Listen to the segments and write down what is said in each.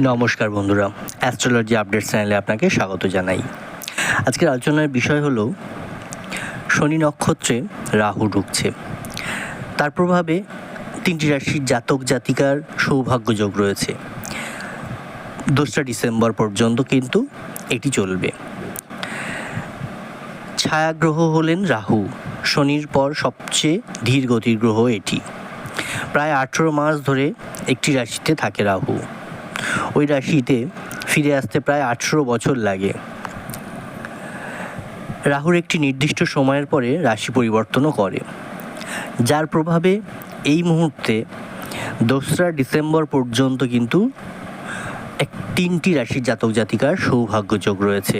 নমস্কার বন্ধুরা astrology update চ্যানেলে আপনাকে স্বাগত জানাই। আজকের আলোচনার বিষয় হলো, শনি নক্ষত্রে রাহু ঢুকছে। তার প্রভাবে তিনটি রাশির জাতক জাতিকার সৌভাগ্যযোগ রয়েছে। দোসরা ডিসেম্বর পর্যন্ত কিন্তু এটি চলবে। ছায়াগ্রহ হলেন রাহু, শনির পর সবচেয়ে ধীর গতির গ্রহ এটি। প্রায় আঠেরো মাস ধরে একটি রাশিতে থাকে রাহু। ওই রাশিতে ফিরে আসতে প্রায় আঠেরো বছর লাগে। রাহুর একটি নির্দিষ্ট সময়ের পরে রাশি পরিবর্তনও করে। যার প্রভাবে এই মুহূর্তে দোসরা ডিসেম্বর পর্যন্ত কিন্তু এক তিনটি রাশির জাতক জাতিকার সৌভাগ্য যোগ রয়েছে।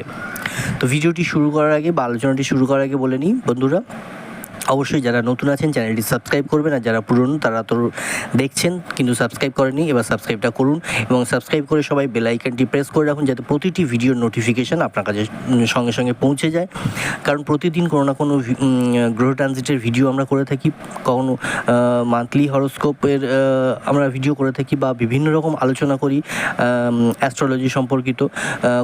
তো ভিডিওটি শুরু করার আগে বা আলোচনাটি শুরু করার আগে বলে নিই, বন্ধুরা অবশ্যই যারা নতুন আছেন, চ্যানেলটি সাবস্ক্রাইব করবেন, আর যারা পুরনো, তারা তো দেখছেন, কিন্তু সাবস্ক্রাইব করেনি এবার সাবস্ক্রাইবটা করুন এবং সাবস্ক্রাইব করে সবাই বেল আইকনটি প্রেস করে রাখুন, যাতে প্রতিটি ভিডিওর নোটিফিকেশান আপনার কাছে সঙ্গে সঙ্গে পৌঁছে যায়। কারণ প্রতিদিন কোনো না কোনো গ্রহ ট্রানজিটের ভিডিও আমরা করে থাকি, কখনো মান্থলি হরোস্কোপের আমরা ভিডিও করে থাকি বা বিভিন্ন রকম আলোচনা করি অ্যাস্ট্রোলজি সম্পর্কিত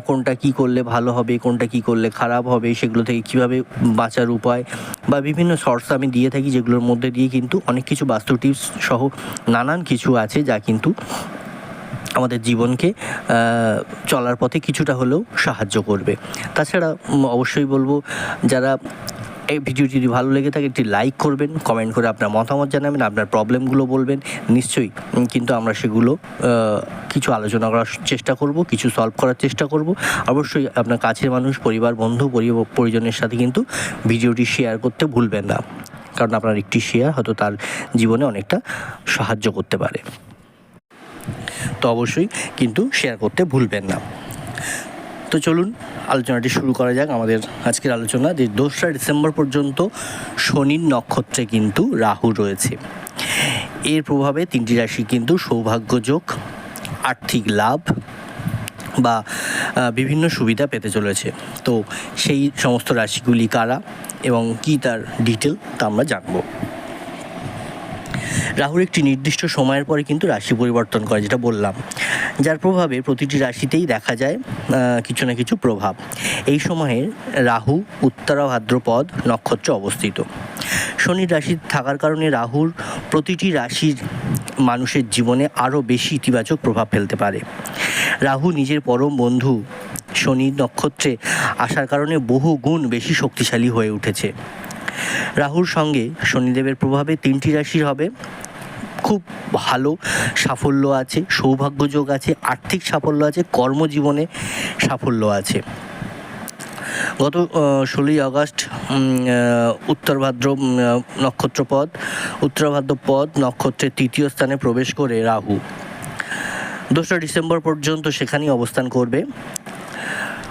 কোনটা কি করলে ভালো হবে, কোনটা কি করলে খারাপ হবে, সেগুলো থেকে কীভাবে বাঁচার উপায় বা বিভিন্ন শর্টস আমি দিয়ে থাকি, যেগুলোর মধ্যে দিয়ে কিন্তু অনেক কিছু বাস্তু টিপস সহ নানান কিছু আছে যা কিন্তু আমাদের জীবনকে চলার পথে কিছুটা হলেও সাহায্য করবে। তাছাড়া অবশ্যই বলব, যারা এই ভিডিওটি যদি ভালো লেগে থাকে, একটি লাইক করবেন কমেন্ট করে আপনার মতামত জানাবেন, আপনার প্রবলেমগুলো বলবেন। নিশ্চয়ই কিন্তু আমরা সেগুলো কিছু আলোচনা করার চেষ্টা করব, কিছু সলভ করার চেষ্টা করব। অবশ্যই আপনার কাছের মানুষ, পরিবার, বন্ধু পরি- পরিজনের সাথে কিন্তু ভিডিওটি শেয়ার করতে ভুলবেন না। কারণ আপনার একটি শেয়ার হয়তো তার জীবনে অনেকটা সাহায্য করতে পারে। তো অবশ্যই কিন্তু শেয়ার করতে ভুলবেন না। তো চলুন আলোচনাটি শুরু করা যাক আমাদের আজকের আলোচনা যে দোসরা ডিসেম্বর পর্যন্ত শনির নক্ষত্রে কিন্তু রাহু রয়েছে। এর প্রভাবে তিনটি রাশি কিন্তু সৌভাগ্যযোগ আর্থিক লাভ বা বিভিন্ন সুবিধা পেতে চলেছে। তো সেই সমস্ত রাশিগুলি কারা এবং কি তার ডিটেল তা আমরা জানব। রাহুর একটি নির্দিষ্ট সময়ের পরে কিন্তু রাশি পরিবর্তন করে, যেটা বললাম। যার প্রভাবে প্রতিটি রাশিতেই দেখা যায় কিছু না কিছু প্রভাব। এই সময়ে রাহু, উত্তরা, ভাদ্রপদ, নক্ষত্রে অবস্থিত। শনির রাশি থাকার কারণে রাহুর প্রতিটি রাশির মানুষের জীবনে আরও বেশি ইতিবাচক প্রভাব ফেলতে পারে। রাহু নিজের পরম বন্ধু শনির নক্ষত্রে আসার কারণে বহু গুণ বেশি শক্তিশালী হয়ে উঠেছে। রাহুর সঙ্গে শনিদেবের প্রভাবে তিনটি রাশির হবে। খুব ভালো সাফল্য আছে সৌভাগ্যযোগ আছে আর্থিক সাফল্য আছে কর্মজীবনে সাফল্য আছে। গত ষোলোই আগস্ট উম, আহ, উত্তর ভাদ্র উম, আহ, নক্ষত্রপদ উত্তর ভাদ্র পদ নক্ষত্রের তৃতীয় স্থানে প্রবেশ করে রাহু। দোসরা ডিসেম্বর পর্যন্ত সেখানেই অবস্থান করবে।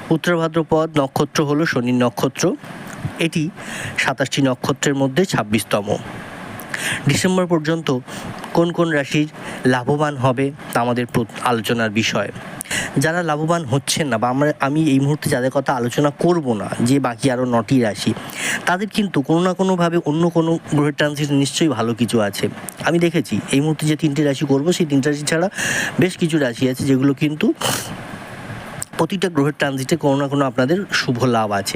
উত্তর ভাদ্রপদ নক্ষত্র হলো শনির নক্ষত্র। এটি সাতাশটি নক্ষত্রের মধ্যে ছাব্বিশতম। ডিসেম্বর পর্যন্ত কোন কোন রাশির লাভবান হবে তা আমাদের আলোচনার বিষয়। যারা লাভবান হচ্ছেন না বা আমরা আমি এই মুহূর্তে যাদের কথা আলোচনা করব না, যে বাকি আরও নটি রাশি, তাদের কিন্তু কোনো না কোনোভাবে অন্য কোনো গ্রহের ট্রানজিট নিশ্চয়ই ভালো কিছু আছে। আমি দেখেছি, এই মুহূর্তে যে তিনটি রাশি করব, সেই তিনটি রাশি ছাড়া বেশ কিছু রাশি আছে যেগুলো কিন্তু প্রতিটা গ্রহের ট্রানজিটে কোনো না কোনো আপনাদের শুভ লাভ আছে।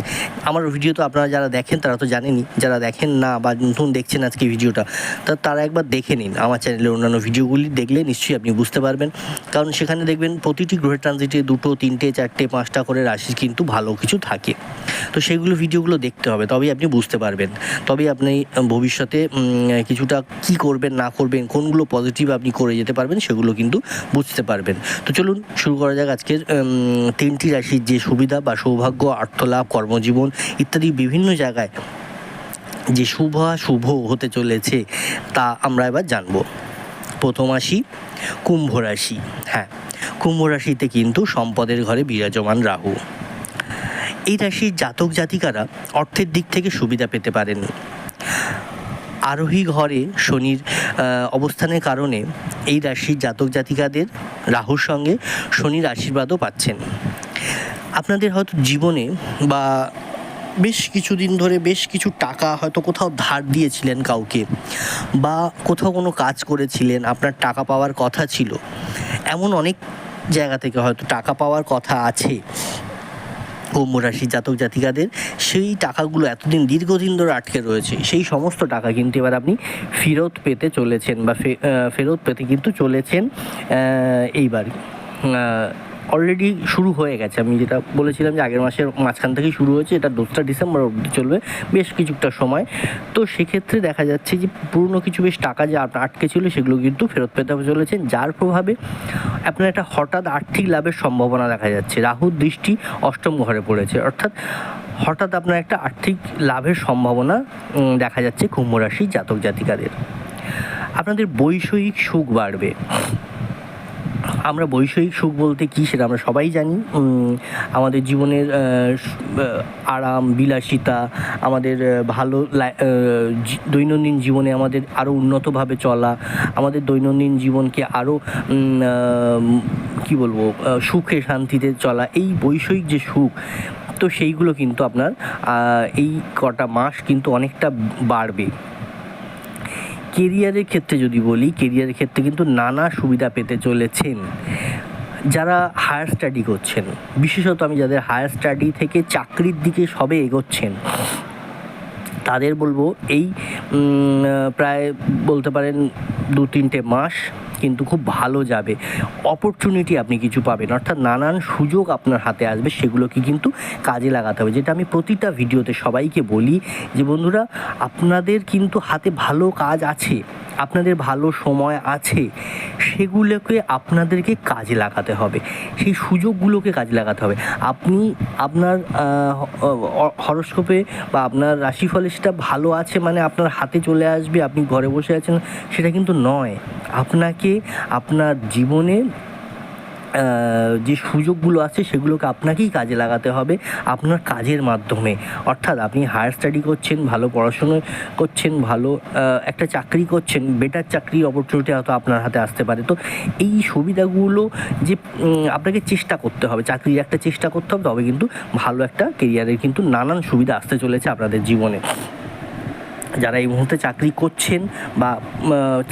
আমার ভিডিও তো আপনারা যারা দেখেন, তারা তো জানেনই। যারা দেখেন না বা নতুন দেখছেন আজকে ভিডিওটা তা তারা একবার দেখে নিন। আমার চ্যানেলের অন্যান্য ভিডিওগুলি দেখলে নিশ্চয়ই আপনি বুঝতে পারবেন। কারণ সেখানে দেখবেন প্রতিটি গ্রহের ট্রানজিটে দুটো, তিনটে, চারটে, পাঁচটা করে রাশি কিন্তু ভালো কিছু থাকে। তো সেগুলো ভিডিওগুলো দেখতে হবে, তবেই আপনি বুঝতে পারবেন। তবেই আপনি ভবিষ্যতে কিছুটা কি করবেন, না করবেন, কোনগুলো পজিটিভ আপনি করে যেতে পারবেন, সেগুলো কিন্তু বুঝতে পারবেন। তো চলুন শুরু করা যাক আজকের তিনটি রাশির যে সুবিধা বা সৌভাগ্য, আর্থলাভ, কর্মজীবন ইত্যাদি বিভিন্ন জায়গায় যে শুভ শুভ হতে চলেছে, তা আমরা এবার জানব। প্রথম আসি কুম্ভ রাশি। হ্যাঁ কুম্ভ রাশিতে কিন্তু সম্পদের ঘরে বিরাজমান রাহু। এই রাশির জাতক জাতিকারা অর্থের দিক থেকে সুবিধা পেতে পারেন। আরোহী ঘরে শনির অবস্থানের কারণে এই রাশির জাতক জাতিকাদের রাহুর সঙ্গে শনির আশীর্বাদও পাচ্ছেন। আপনাদের হয়তো জীবনে বা বেশ কিছুদিন ধরে বেশ কিছু টাকা হয়তো কোথাও ধার দিয়েছিলেন কাউকে বা কোথাও কোনো কাজ করেছিলেন, আপনার টাকা পাওয়ার কথা ছিল। এমন অনেক জায়গা থেকে হয়তো টাকা পাওয়ার কথা আছে। কুম্ভ রাশি জাতক জাতিকাদের, সেই টাকাগুলো এতদিন দীর্ঘদিন ধরে আটকে রয়েছে, সেই সমস্ত টাকা কিন্তু এবার আপনি ফেরত পেতে চলেছেন বা ফেরত পেতে কিন্তু চলেছেন এইবার। অলরেডি শুরু হয়ে গেছে। আমি যেটা বলেছিলাম যে আগের মাসের মাঝখান থেকেই শুরু হয়েছে, এটা দোসরা ডিসেম্বর অবধি চলবে, বেশ কিছুটা সময়। তো সেক্ষেত্রে দেখা যাচ্ছে যে পুরনো কিছু বেশ টাকা যে আট- আটকে ছিল, সেগুলো কিন্তু ফেরত পেতে চলেছেন যার প্রভাবে আপনার একটা হঠাৎ আর্থিক লাভের সম্ভাবনা দেখা যাচ্ছে। রাহুর দৃষ্টি অষ্টম ঘরে পড়েছে। অর্থাৎ হঠাৎ আপনার একটা আর্থিক লাভের সম্ভাবনা দেখা যাচ্ছে কুম্ভ রাশি জাতক জাতিকাদের। আপনাদের বৈষয়িক সুখ বাড়বে। আমরা বৈষয়িক সুখ বলতে কী সেটা আমরা সবাই জানি। আমাদের জীবনের আরাম, বিলাসিতা, আমাদের ভালো দৈনন্দিন জীবনে আমাদের আরও উন্নতভাবে চলা, আমাদের দৈনন্দিন জীবনকে আরও কী বলব সুখে শান্তিতে চলা, এই বৈষয়িক যে সুখ, তো সেইগুলো কিন্তু আপনার এই কটা মাস কিন্তু অনেকটা বাড়বে। কেরিয়ারের ক্ষেত্রে যদি বলি, কেরিয়ারের ক্ষেত্রে কিন্তু নানা সুবিধা পেতে চলেছেন যারা হায়ার স্টাডি করছেন। বিশেষত আমি যাদের হায়ার স্টাডি থেকে চাকরির দিকে সবে এগোচ্ছেন, তাদের বলব এই প্রায় বলতে পারেন দু তিনটে মাস কিন্তু খুব ভালো যাবে। অপরচুনিটি আপনি কিছু পাবেন। অর্থাৎ নানান সুযোগ আপনার হাতে আসবে, সেগুলোকে কিন্তু কাজে লাগাতে হবে। যেটা আমি প্রতিটা ভিডিওতে সবাইকে বলি যে, বন্ধুরা, আপনাদের কিন্তু হাতে ভালো কাজ আছে। আপনাদের ভালো সময় আছে, সেগুলোকে আপনাদেরকে কাজে লাগাতে হবে। সেই সুযোগগুলোকে কাজে লাগাতে হবে। আপনি আপনার হরস্কোপে বা আপনার রাশিফলে সেটা ভালো আছে মানে আপনার হাতে চলে আসবে, আপনি ঘরে বসে আছেন, সেটা কিন্তু নয়। আপনাকে আপনার জীবনে যে সুযোগগুলো আছে সেগুলোকে আপনাকেই কাজে লাগাতে হবে আপনার কাজের মাধ্যমে। অর্থাৎ আপনি হায়ার স্টাডি করছেন, ভালো পড়াশুনো করছেন, ভালো একটা চাকরি করছেন বেটার চাকরি অপরচুনিটি হয়তো আপনার হাতে আসতে পারে। তো এই সুবিধাগুলো যে আপনাকে চেষ্টা করতে হবে, চাকরির একটা চেষ্টা করতে হবে, তবে কিন্তু ভালো একটা কেরিয়ারের কিন্তু নানান সুবিধা আসতে চলেছে আপনাদের জীবনে। যারা এই মুহূর্তে চাকরি করছেন বা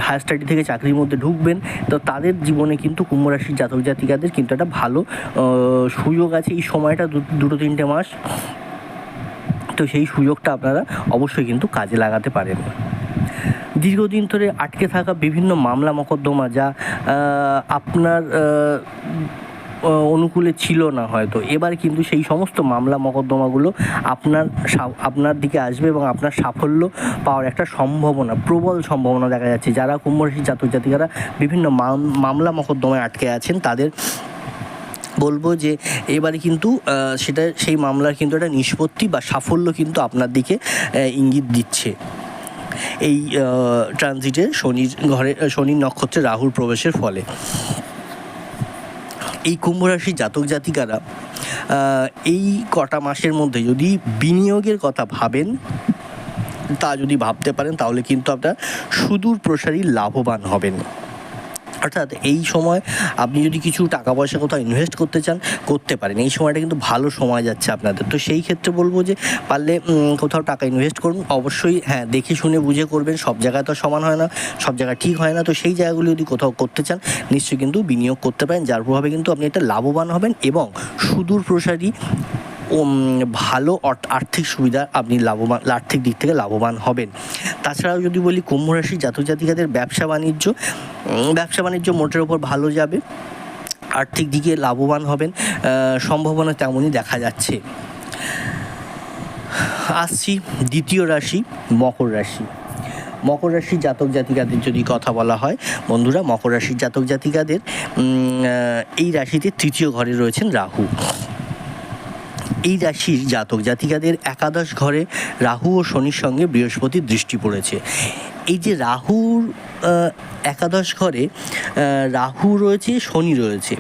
হায়ার স্টাডি থেকে চাকরির মধ্যে ঢুকবেন, তো তাদের জীবনে কিন্তু কুম্ভ রাশির জাতক জাতিকাদের কিন্তু একটা ভালো সুযোগ আছে। এই সময়টা দুটো তিনটে মাস, তো সেই সুযোগটা আপনারা অবশ্যই কিন্তু কাজে লাগাতে পারেন। দীর্ঘদিন ধরে আটকে থাকা বিভিন্ন মামলা মকদ্দমা যা আপনার অনুকূলে ছিল না হয়তো। এবার কিন্তু সেই সমস্ত মামলা মকদ্দমাগুলো আপনার আপনার দিকে আসবে এবং আপনার সাফল্য পাওয়ার একটা সম্ভাবনা, প্রবল সম্ভাবনা দেখা যাচ্ছে। যারা কুম্ভ রাশির জাতক জাতিকারা বিভিন্ন মাম- মামলা মকদ্দমায় আটকে আছেন, তাদের বলব যে এবারে কিন্তু সেটা সেই মামলার কিন্তু একটা নিষ্পত্তি বা সাফল্য কিন্তু আপনার দিকে ইঙ্গিত দিচ্ছে। এই ট্রানজিটে শনির ঘরে, শনির নক্ষত্রে রাহুর প্রবেশের ফলে। এই কুম্ভ রাশির জাতক জাতিকারা এই কটা মাসের মধ্যে যদি বিনিয়োগের কথা ভাবেন, তা যদি ভাবতে পারেন, তাহলে কিন্তু আপনার সুদূর প্রসারী লাভবান হবেন। অর্থাৎ এই সময় আপনি যদি কিছু টাকা পয়সা কোথাও ইনভেস্ট করতে চান, করতে পারেন। এই সময়টা কিন্তু ভালো সময় যাচ্ছে আপনাদের। তো সেই ক্ষেত্রে বলব যে, পারলে কোথাও টাকা ইনভেস্ট করুন। অবশ্যই হ্যাঁ দেখে শুনে বুঝে করবেন। সব জায়গায় তো সমান হয় না, সব জায়গায় ঠিক হয় না। তো সেই জায়গাগুলো যদি কোথাও করতে চান, নিশ্চয়ই কিন্তু বিনিয়োগ করতে পারেন। যার প্রভাবে কিন্তু আপনি একটা লাভবান হবেন এবং সুদূর প্রসারী ভালো আর্থিক সুবিধা আপনি লাভবান, আর্থিক দিক থেকে লাভবান হবেন। তাছাড়াও যদি বলি কুম্ভ জাতক জাতিকাদের ব্যবসা বাণিজ্য ব্যবসা বাণিজ্য মোটের ওপর ভালো যাবে, আর্থিক দিকে লাভবান হবেন সম্ভাবনা তেমনই দেখা যাচ্ছে। আসছি দ্বিতীয় রাশি, মকর রাশি। মকর রাশির জাতক জাতিকাদের যদি কথা বলা হয়, বন্ধুরা মকর রাশির জাতক জাতিকাদের এই রাশিতে তৃতীয় ঘরে রয়েছেন রাহু। এই রাশির জাতক জাতিকাদের একাদশ ঘরে রাহু ও শনির সঙ্গে বৃহস্পতির দৃষ্টি পড়েছে। এই যে রাহুর একাদশ ঘরে রাহু রয়েছে, শনি রয়েছে,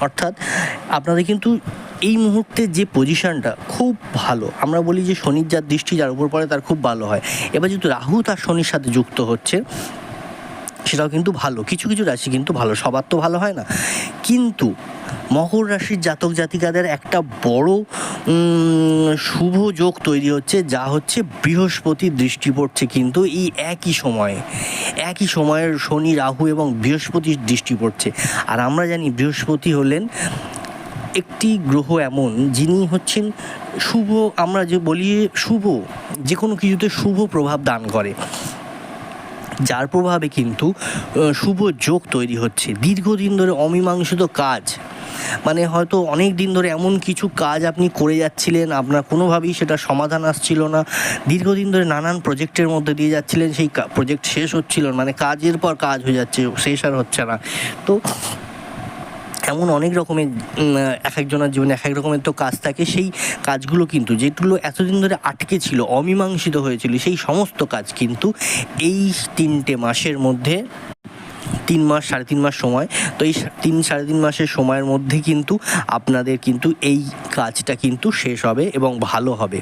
অর্থাৎ আপনাদের কিন্তু এই মুহূর্তে যে পজিশনটা খুব ভালো। আমরা বলি যে শনির যার দৃষ্টি, যার উপর পড়ে তার খুব ভালো হয়। এবার যেহেতু রাহু তার শনির সাথে যুক্ত হচ্ছে সেটাও কিন্তু ভালো। কিছু কিছু রাশি কিন্তু ভালো, সবার তো ভালো হয় না। কিন্তু মকর রাশির জাতক জাতিকাদের একটা বড় শুভ যোগ তৈরি হচ্ছে, যা হচ্ছে বৃহস্পতির দৃষ্টি পড়ছে কিন্তু এই একই সময়ে। একই সময়ের শনি, রাহু এবং বৃহস্পতির দৃষ্টি পড়ছে। আর আমরা জানি বৃহস্পতি হলেন একটি গ্রহ এমন, যিনি হচ্ছেন শুভ, আমরা যে বলি শুভ যে কোনো কিছুতে শুভ প্রভাব দান করে। যার প্রভাবে কিন্তু শুভ যোগ তৈরি হচ্ছে। দীর্ঘদিন ধরে অমীমাংসিত কাজ। মানে হয়তো অনেক দিন ধরে এমন কিছু কাজ আপনি করে যাচ্ছিলেন, আপনার কোনোভাবেই সেটা সমাধান আসছিল না। দীর্ঘদিন ধরে নানান প্রজেক্টের মধ্যে দিয়ে যাচ্ছিলেন, সেই প্রজেক্ট শেষ হচ্ছিল মানে কাজের পর কাজ হয়ে যাচ্ছে, শেষ আর হচ্ছে না। তো এমন অনেক রকমের এক একজনের জীবনে এক এক রকমের তো কাজ থাকে। সেই কাজগুলো কিন্তু যেগুলো এতদিন ধরে আটকে ছিল, অমীমাংসিত হয়েছিল, সেই সমস্ত কাজ কিন্তু এই তিনটে মাসের মধ্যে, তিন মাস, সাড়ে তিন মাস সময়, তো এই তিন, সাড়ে তিন মাসের সময়ের মধ্যে কিন্তু আপনাদের কিন্তু এই কাজটা কিন্তু শেষ হবে এবং ভালো হবে।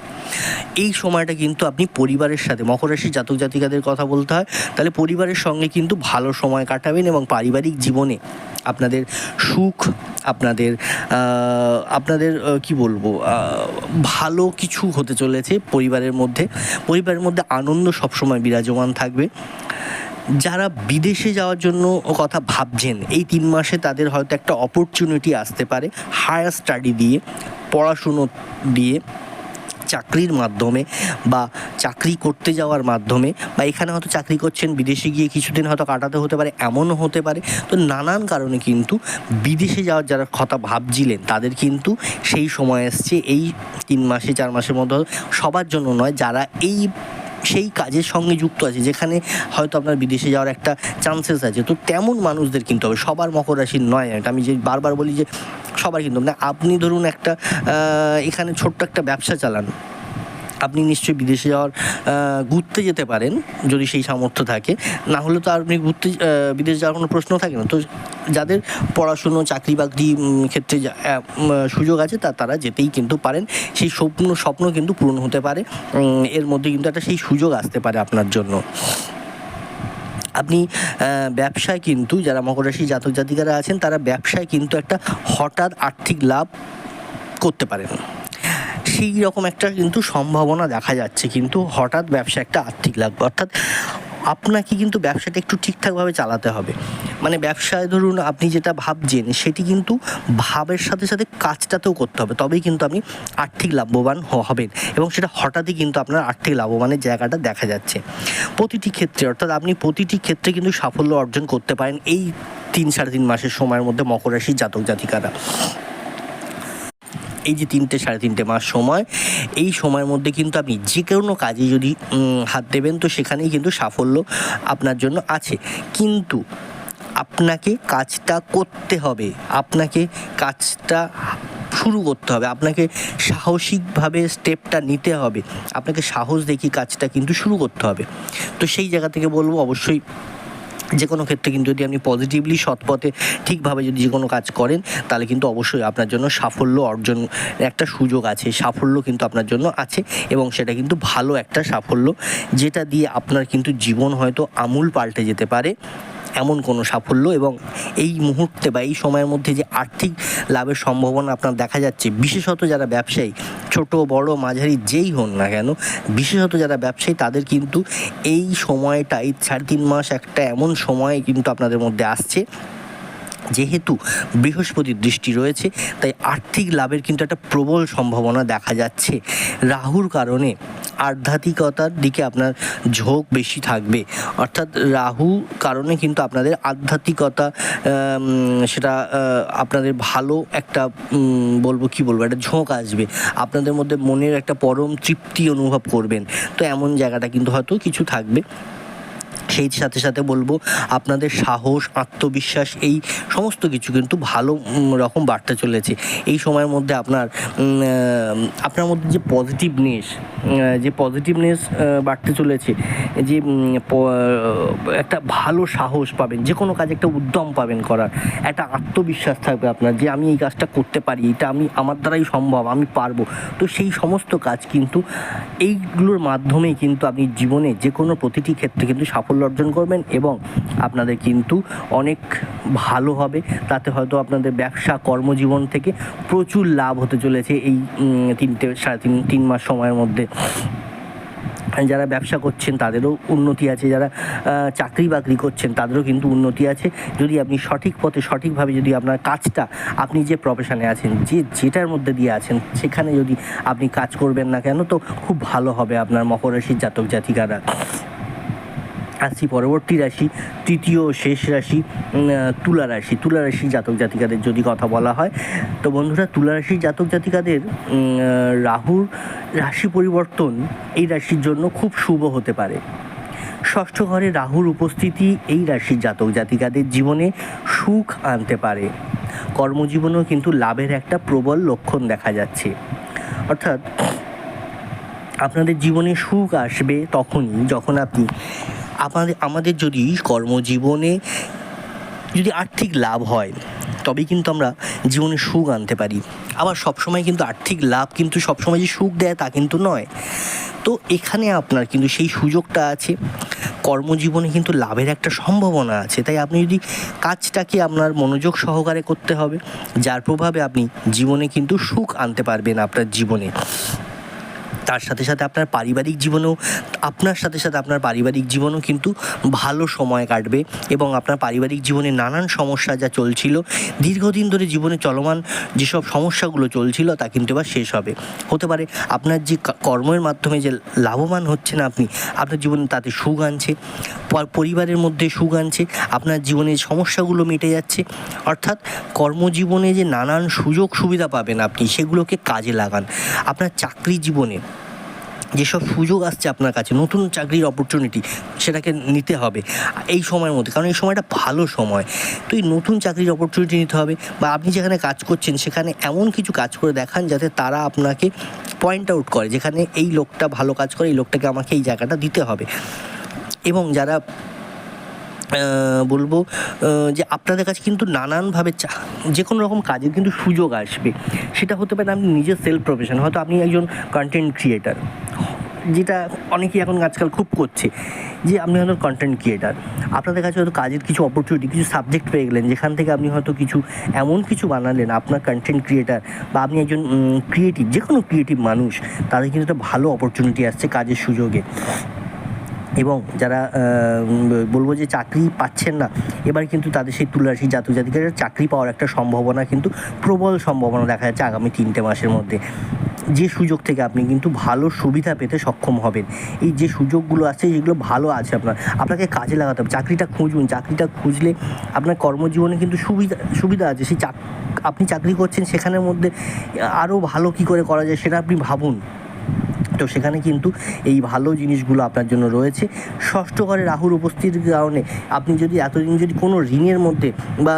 এই সময়টা কিন্তু আপনি পরিবারের সাথে মকর রাশির জাতক জাতিকাদের কথা বলতে হয়, তাহলে পরিবারের সঙ্গে কিন্তু ভালো সময় কাটাবেন এবং পারিবারিক জীবনে আপনাদের সুখ, আপনাদের আপনাদের কি বলব ভালো কিছু হতে চলেছে পরিবারের মধ্যে। পরিবারের মধ্যে আনন্দ সবসময় বিরাজমান থাকবে। যারা বিদেশে যাওয়ার জন্য কথা ভাবছেন, এই তিন মাসে তাদের হয়তো একটা অপরচুনিটি আসতে পারে হায়ার স্টাডি দিয়ে, পড়াশুনো দিয়ে। চাকরির মাধ্যমে বা চাকরি করতে যাওয়ার মাধ্যমে বা এখানে হয়তো চাকরি করছেন, বিদেশে গিয়ে কিছুদিন হয়তো কাটাতে হতে পারে, এমনও হতে পারে। তো নানান কারণে কিন্তু বিদেশে যাওয়ার যারা কথা ভাবছিলেন, তাদের কিন্তু সেই সময় এসছে। এই তিন মাসে, চার মাসের মধ্যে সবার জন্য নয়, যারা এই সেই কাজের সঙ্গে যুক্ত আছে, যেখানে হয়তো আপনার বিদেশে যাওয়ার একটা চান্সেস আছে। তো তেমন মানুষদের কিন্তু হবে, সবার মকর রাশির নয় এটা। আমি যে বারবার বলি যে সবার কিন্তু না, আপনি ধরুন একটা এখানে ছোট্ট একটা ব্যবসা চালান। আপনি নিশ্চয়ই বিদেশে যাওয়ার ঘুরতে যেতে পারেন যদি সেই সামর্থ্য থাকে। না হলে তো আপনি ঘুরতে বিদেশ যাওয়ার কোনো প্রশ্ন থাকে না। তো যাদের পড়াশুনো, চাকরি বাকরি ক্ষেত্রে সুযোগ আছে তা তারা যেতেই কিন্তু পারেন। সেই স্বপ্ন স্বপ্ন কিন্তু পূরণ হতে পারে। এর মধ্যে কিন্তু একটা সেই সুযোগ আসতে পারে আপনার জন্য। আপনি ব্যবসায় কিন্তু যারা মকর রাশি জাতক জাতিকারা আছেন, তারা ব্যবসায় কিন্তু একটা হঠাৎ আর্থিক লাভ করতে পারেন। সেই রকম একটা কিন্তু সম্ভাবনা দেখা যাচ্ছে। কিন্তু হঠাৎ ব্যবসা একটা আর্থিক লাগবে। অর্থাৎ আপনাকে কিন্তু ব্যবসাটা একটু ঠিকঠাকভাবে চালাতে হবে। মানে ব্যবসায় ধরুন আপনি যেটা ভাবছেন, সেটি কিন্তু ভাবের সাথে সাথে কাজটাতেও করতে হবে। তবেই কিন্তু আপনি আর্থিক লাভবান হবেন এবং সেটা হঠাৎই কিন্তু আপনার আর্থিক লাভবানের জায়গাটা দেখা যাচ্ছে। প্রতিটি ক্ষেত্রে, অর্থাৎ আপনি প্রতিটি ক্ষেত্রে কিন্তু সাফল্য অর্জন করতে পারেন এই তিন সাড়ে তিন মাসের সময়ের মধ্যে মকর রাশির জাতক জাতিকারা। এই যে তিনটে, সাড়ে তিনটে মাস সময়, এই সময়ের মধ্যে কিন্তু আপনি যে কোনো কাজে যদি হাত দেবেন, তো সেখানেই কিন্তু সাফল্য আপনার জন্য আছে। কিন্তু আপনাকে কাজটা করতে হবে, আপনাকে কাজটা শুরু করতে হবে, আপনাকে সাহসিকভাবে স্টেপটা নিতে হবে, আপনাকে সাহস দেখি কাজটা কিন্তু শুরু করতে হবে। তো সেই জায়গা থেকে বলব, অবশ্যই যে কোনো ক্ষেত্রে কিন্তু যদি আপনি পজিটিভলি সৎ পথে ঠিকভাবে যদি যে কোনো কাজ করেন, তাহলে কিন্তু অবশ্যই আপনার জন্য সাফল্য অর্জন একটা সুযোগ আছে। সাফল্য কিন্তু আপনার জন্য আছে এবং সেটা কিন্তু ভালো একটা সাফল্য, যেটা দিয়ে আপনার কিন্তু জীবন হয়তো আমূল পাল্টে যেতে পারে। এমন কোনো সাফল্য এবং এই মুহূর্তে বা এই সময়ের মধ্যে যে আর্থিক লাভের সম্ভাবনা আপনার দেখা যাচ্ছে, বিশেষত যারা ব্যবসায়ী, ছোট, বড়, মাঝারি, যেই হন না কেন, বিশেষত যারা ব্যবসায়ী, তাদের কিন্তু এই সময়টা এই সাড়ে তিন মাস একটা এমন সময় কিন্তু আপনাদের মধ্যে আসছে। যেহেতু বৃহস্পতির দৃষ্টি রয়েছে, তাই আর্থিক লাভের কিন্তু একটা প্রবল সম্ভাবনা দেখা যাচ্ছে। রাহুর কারণে আধ্যাত্মিকতার দিকে আপনার ঝোঁক বেশি থাকবে। অর্থাৎ রাহু কারণে কিন্তু আপনাদের আধ্যাত্মিকতা সেটা আপনাদের ভালো একটা বলব কি বলব, একটা ঝোঁক আসবে। আপনাদের মধ্যে মনের একটা পরম তৃপ্তি অনুভব করবেন। তো এমন জায়গাটা কিন্তু হয়তো কিছু থাকবে। সেই সাথে সাথে বলব, আপনাদের সাহস, আত্মবিশ্বাস, এই সমস্ত কিছু কিন্তু ভালো রকম বাড়তে চলেছে। এই সময়ের মধ্যে আপনার আপনার মধ্যে যে পজিটিভনেস যে পজিটিভনেস বাড়তে চলেছে, যে একটা ভালো সাহস পাবেন, যে কোনো কাজে একটা উদ্যম পাবেন করার, একটা আত্মবিশ্বাস থাকবে আপনার, যে আমি এই কাজটা করতে পারি, এটা আমি, আমার দ্বারাই সম্ভব, আমি পারব। তো সেই সমস্ত কাজ কিন্তু, এইগুলোর মাধ্যমেই কিন্তু আপনি জীবনে যে কোনো প্রতিটি ক্ষেত্রে কিন্তু সাফল্য অর্জন করবেন এবং আপনাদের কিন্তু অনেক ভালো হবে। তাতে হয়তো আপনাদের ব্যবসা, কর্মজীবন থেকে প্রচুর লাভ হতে চলেছে এই তিনটে সাড়ে তিন তিন মাস সময়ের মধ্যে। যারা ব্যবসা করছেন, তাদেরও উন্নতি আছে। যারা চাকরি বাকরি করছেন, তাদেরও কিন্তু উন্নতি আছে। যদি আপনি সঠিক পথে, সঠিকভাবে যদি আপনার কাজটা, আপনি যে প্রফেশনে আছেন, যে যেটার মধ্যে দিয়ে আছেন, সেখানে যদি আপনি কাজ করবেন না কেন, তো খুব ভালো হবে আপনার মকর রাশির জাতক জাতিকারা। আসছি পরবর্তী রাশি, তৃতীয় শেষ রাশি তুলা রাশি। তুলা রাশি জাতক জাতিকাদের যদি কথা বলা হয়, তো বন্ধুরা তুলা রাশির জাতক জাতিকাদের রাহুর রাশি পরিবর্তন এই রাশির জন্য খুব শুভ হতে পারে। ষষ্ঠ ঘরে রাহুর উপস্থিতি এই রাশির জাতক জাতিকাদের জীবনে সুখ আনতে পারে। কর্মজীবনেও কিন্তু লাভের একটা প্রবল লক্ষণ দেখা যাচ্ছে। অর্থাৎ আপনাদের জীবনে সুখ আসবে তখনই যখন আপনি আমাদের আমাদের যদি কর্মজীবনে যদি আর্থিক লাভ হয়, তবেই কিন্তু আমরা জীবনে সুখ আনতে পারি। আবার সবসময় কিন্তু আর্থিক লাভ কিন্তু সবসময় যে সুখ দেয় তা কিন্তু নয়। তো এখানে আপনার কিন্তু সেই সুযোগটা আছে। কর্মজীবনে কিন্তু লাভের একটা সম্ভাবনা আছে। তাই আপনি যদি কাজটাকে আপনার মনোযোগ সহকারে করতে হবে, যার প্রভাবে আপনি জীবনে কিন্তু সুখ আনতে পারবেন আপনার জীবনে। তার সাথে সাথে আপনার পারিবারিক জীবনেও, আপনার সাথে সাথে আপনার পারিবারিক জীবনেও কিন্তু ভালো সময় কাটবে এবং আপনার পারিবারিক জীবনে নানান সমস্যা যা চলছিল, দীর্ঘদিন ধরে জীবনে চলমান যেসব সমস্যাগুলো চলছিল তা কিন্তু এবার শেষ হবে। হতে পারে আপনার যে কর্মের মাধ্যমে যে লাভবান হচ্ছেন আপনি, আপনার জীবনে তাতে সুখ আনছে পরিবারের মধ্যে সুখ আনছে, আপনার জীবনের সমস্যাগুলো মিটে যাচ্ছে, অর্থাৎ কর্মজীবনে যে নানান সুযোগ সুবিধা পাবেন আপনি, সেগুলোকে কাজে লাগান। আপনার চাকরি জীবনে যেসব সুযোগ আসছে আপনার কাছে, নতুন চাকরির অপরচুনিটি সেটাকে নিতে হবে এই সময়ের মধ্যে। কারণ এই সময়টা ভালো সময়। তো এই নতুন চাকরির অপরচুনিটি নিতে হবে বা আপনি যেখানে কাজ করছেন, সেখানে এমন কিছু কাজ করে দেখান যাতে তারা আপনাকে পয়েন্ট আউট করে, যেখানে এই লোকটা ভালো কাজ করে, এই লোকটাকে আমাকে এই জায়গাটা দিতে হবে। এবং যারা বলব যে আপনাদের কাছে কিন্তু নানানভাবে চা যে কোনো রকম কাজের কিন্তু সুযোগ আসবে। সেটা হতে পারে আপনি নিজের সেলফ প্রফেশন হয়তো আপনি একজন কন্টেন্ট ক্রিয়েটার যেটা অনেকেই এখন আজকাল খুব করছে, যে আপনি হয়তো কন্টেন্ট ক্রিয়েটার আপনাদের কাছে হয়তো কাজের কিছু অপরচুনিটি কিছু সাবজেক্ট পেয়ে গেলেন, যেখান থেকে আপনি হয়তো কিছু, এমন কিছু বানালেন, আপনার কন্টেন্ট ক্রিয়েটার বা আপনি একজন ক্রিয়েটিভ যে কোনো ক্রিয়েটিভ মানুষ, তাদের কিন্তু একটা ভালো অপরচুনিটি আসছে কাজের সুযোগে। এবং যারা বলব যে চাকরি পাচ্ছেন না, এবার কিন্তু তাদের সেই তুলারাশি জাতক জাতিকার চাকরি পাওয়ার একটা সম্ভাবনা কিন্তু প্রবল সম্ভাবনা দেখা যাচ্ছে আগামী তিনটে মাসের মধ্যে। যে সুযোগ থেকে আপনি কিন্তু ভালো সুবিধা পেতে সক্ষম হবেন। এই যে সুযোগগুলো আছে যেগুলো ভালো আছে আপনার। আপনাকে কাজে লাগাতে হবে। চাকরিটা খুঁজুন। চাকরিটা খুঁজলে আপনার কর্মজীবনে কিন্তু সুবিধা সুবিধা আছে। সেই চাক, আপনি চাকরি করছেন, সেখানের মধ্যে আরও ভালো কী করে করা যায় সেটা আপনি ভাবুন। তো সেখানে কিন্তু এই ভালো জিনিসগুলো আপনার জন্য রয়েছে। ষষ্ঠ ঘরে রাহুর উপস্থিতির কারণে আপনি যদি এতদিন যদি কোনো ঋণের মধ্যে বা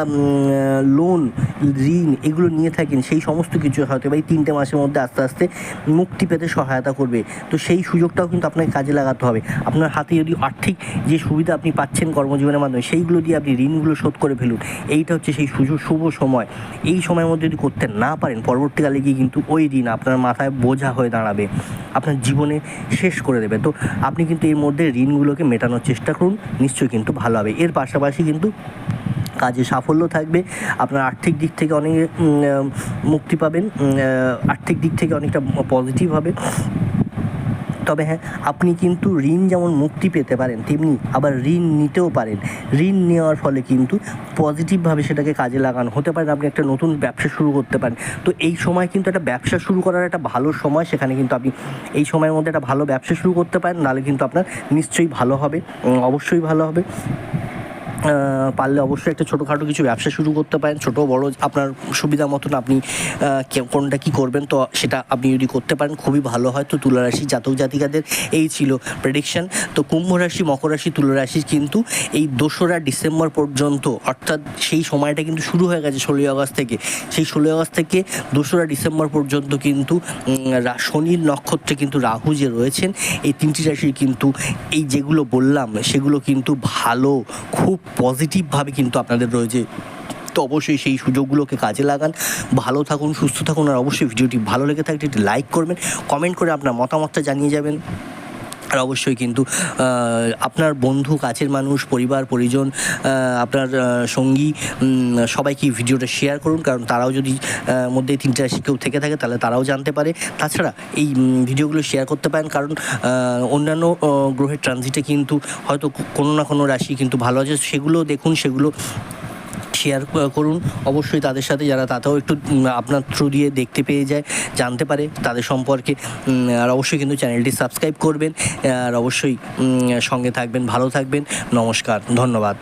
লোন ঋণ এগুলো নিয়ে থাকেন, সেই সমস্ত কিছু হয়তো বা এই তিনটে মাসের মধ্যে আস্তে আস্তে মুক্তি পেতে সহায়তা করবে। তো সেই সুযোগটাও কিন্তু আপনাকে কাজে লাগাতে হবে। আপনার হাতে যদি আর্থিক যে সুবিধা আপনি পাচ্ছেন কর্মজীবনের মাধ্যমে, সেইগুলো দিয়ে আপনি ঋণগুলো শোধ করে ফেলুন। এইটা হচ্ছে সেই সুযোগ শুভ সময়। এই সময়ের মধ্যে যদি করতে না পারেন, পরবর্তীকালে গিয়ে কিন্তু ওই ঋণ আপনার মাথায় বোঝা হয়ে দাঁড়াবে। আপনার জীবনে শেষ করে দেবে তো আপনি কিন্তু এর মধ্যে ঋণগুলোকে মেটানোর চেষ্টা করুন, নিশ্চয়ই কিন্তু ভালো হবে। এর পাশাপাশি কিন্তু কাজে সাফল্য থাকবে। আপনার আর্থিক দিক থেকে অনেক মুক্তি পাবেন। আর্থিক দিক থেকে অনেকটা পজিটিভ হবে। তবে হ্যাঁ আপনি কিন্তু ঋণ যেমন মুক্তি পেতে পারেন, তেমনি আবার ঋণ নিতেও পারেন। ঋণ নেওয়ার ফলে কিন্তু পজিটিভভাবে সেটাকে কাজে লাগানো হতে পারে, আপনি একটা নতুন ব্যবসা শুরু করতে পারেন। তো এই সময় কিন্তু একটা ব্যবসা শুরু করার একটা ভালো সময়, সেখানে কিন্তু আপনি এই সময়ের মধ্যে একটা ভালো ব্যবসা শুরু করতে পারেন, নাহলে কিন্তু আপনার নিশ্চয়ই ভালো হবে অবশ্যই ভালো হবে। পারলে অবশ্যই একটা ছোটোখাটো কিছু ব্যবসা শুরু করতে পারেন। ছোটো, বড়, আপনার সুবিধা মতন আপনি কোনটা কি করবেন, তো সেটা আপনি যদি করতে পারেন, খুবই ভালো হয়। তো তুলা রাশি জাতক জাতিকাদের এই ছিল প্রেডিকশন তো কুম্ভ রাশি, মকর রাশি তুলা রাশি কিন্তু এই দোসরা ডিসেম্বর পর্যন্ত, অর্থাৎ সেই সময়টা কিন্তু শুরু হয়ে গেছে ষোলোই আগস্ট থেকে। সেই ষোলোই আগস্ট থেকে দোসরা ডিসেম্বর পর্যন্ত কিন্তু শনির নক্ষত্রে কিন্তু রাহু যে রয়েছেন, এই তিনটি রাশির কিন্তু এই যেগুলো বললাম, সেগুলো কিন্তু ভালো, খুব পজিটিভভাবে কিন্তু আপনাদের রয়েছে। তো অবশ্যই সেই সুযোগগুলোকে কাজে লাগান। ভালো থাকুন, সুস্থ থাকুন, আর অবশ্যই ভিডিওটি ভালো লেগে থাকলে একটি লাইক করবেন। কমেন্ট করে আপনার মতামতটা জানিয়ে যাবেন। আর অবশ্যই কিন্তু আপনার বন্ধু, কাছের মানুষ, পরিবার, পরিজন আপনার সঙ্গী সবাইকে ভিডিওটা শেয়ার করুন। কারণ তারাও যদি মধ্যে তিনটা কেউ থেকে থাকে, তাহলে তারাও জানতে পারে। তাছাড়া এই ভিডিওগুলো শেয়ার করতে পারেন। কারণ অন্যান্য গ্রহের ট্রানজিটে কিন্তু হয়তো কোনো না কোনো রাশি কিন্তু ভালো আছে। সেগুলো দেখুন, সেগুলো শেয়ার করুন। অবশ্যই তাদের সাথে যারা তাতেও একটু আপনার থ্রু দিয়ে দেখতে পেয়ে যায়, জানতে পারে তাদের সম্পর্কে। আর অবশ্যই কিন্তু চ্যানেলটি সাবস্ক্রাইব করবেন, আর অবশ্যই সঙ্গে থাকবেন, ভালো থাকবেন। নমস্কার, ধন্যবাদ।